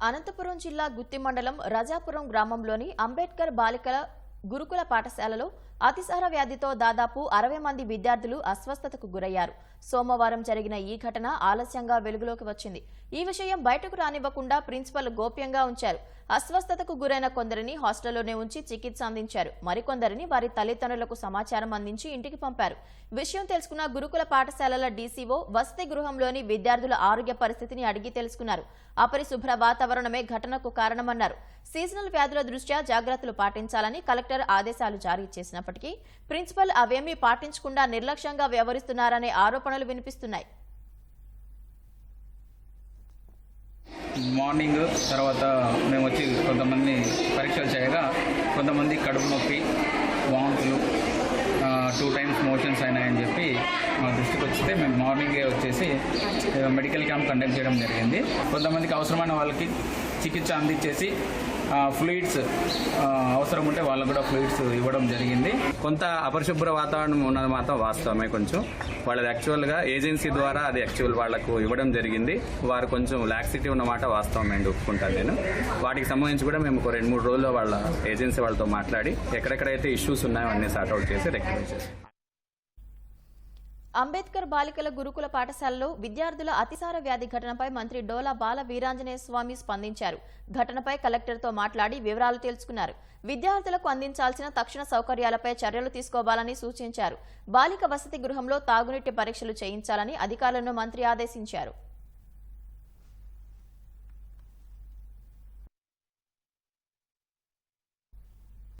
అనంతపురం జిల్లా గుత్తి మండలం రజాపురం గ్రామంలోని అంబేద్కర్ బాలికల గురుకుల పాఠశాలలో అతిసార వ్యాధితో దాదాపు అరవై మంది విద్యార్థులు అస్వస్థతకు గురయ్యారు. సోమవారం జరిగిన ఈ ఘటన ఆలస్యంగా వెలుగులోకి వచ్చింది. ఈ విషయం బయటకు రానివ్వకుండా ప్రిన్సిపల్ గోప్యంగా ఉంచారు. అస్వస్థతకు గురైన కొందరిని హాస్టల్లోనే ఉంచి చికిత్స అందించారు. మరికొందరిని వారి తల్లిదండ్రులకు సమాచారం అందించి ఇంటికి పంపారు. విషయం తెలుసుకున్న గురుకుల పాఠశాలల డీసీఓ వసతి గృహంలోని విద్యార్థుల ఆరోగ్య పరిస్థితిని అడిగి తెలుసుకున్నారు. అపరిశుభ్ర వాతావరణమే ఘటనకు కారణమన్నారు. సీజనల్ వ్యాధుల దృష్ట్యా జాగ్రత్తలు పాటించాలని కలెక్టర్ ఆదేశాలు జారీ చేసినప్పటికీ ప్రిన్సిపల్ అవేమీ పాటించకుండా నిర్లక్ష్యంగా వ్యవహరిస్తున్నారనే ఆరోపణలు వినిపిస్తున్నాయి. మార్నింగ్ తర్వాత మేము వచ్చి కొంతమంది పరీక్షలు చేయగా కొంతమంది కడుపు నొప్పి వాంతులు టూ టైమ్స్ మోషన్స్ అయినాయని చెప్పి మాకు అయితే మేము మార్నింగే వచ్చేసి మెడికల్ క్యాంప్ కండక్ట్ చేయడం జరిగింది. కొంతమందికి అవసరమైన వాళ్ళకి చికిత్స అందించేసి ఫ్లూయిడ్స్ అవసరం ఉంటే వాళ్ళకు కూడా ఫ్లూయిడ్స్ ఇవ్వడం జరిగింది. కొంత అపరిశుభ్ర వాతావరణం ఉన్నది మాత్రం వాస్తవమే కొంచెం. వాళ్ళది యాక్చువల్గా ఏజెన్సీ ద్వారా అది యాక్చువల్ వాళ్ళకు ఇవ్వడం జరిగింది. వారు కొంచెం లాక్సిటీ ఉన్నమాట వాస్తవం అండి ఒప్పుకుంటాను నేను. వాటికి సంబంధించి కూడా మేము ఒక రెండు మూడు రోజుల్లో వాళ్ళ ఏజెన్సీ వాళ్ళతో మాట్లాడి ఎక్కడెక్కడైతే ఇష్యూస్ ఉన్నాయో అన్ని సార్ట్అవుట్ చేసి రెక్టిఫై చేస్తాం. అంబేద్కర్ బాలికల గురుకుల పాఠశాలలో విద్యార్థుల అతిసార వ్యాధి ఘటనపై మంత్రి డోలా బాల వీరాంజనేయ స్వామి స్పందించారు. ఘటనపై కలెక్టర్తో మాట్లాడి వివరాలు తెలుసుకున్నారు. విద్యార్థులకు అందించాల్సిన తక్షణ సౌకర్యాలపై చర్యలు తీసుకోవాలని సూచించారు. బాలిక వసతి గృహంలో తాగునీటి పరీక్షలు చేయించాలని అధికారులను మంత్రి ఆదేశించారు.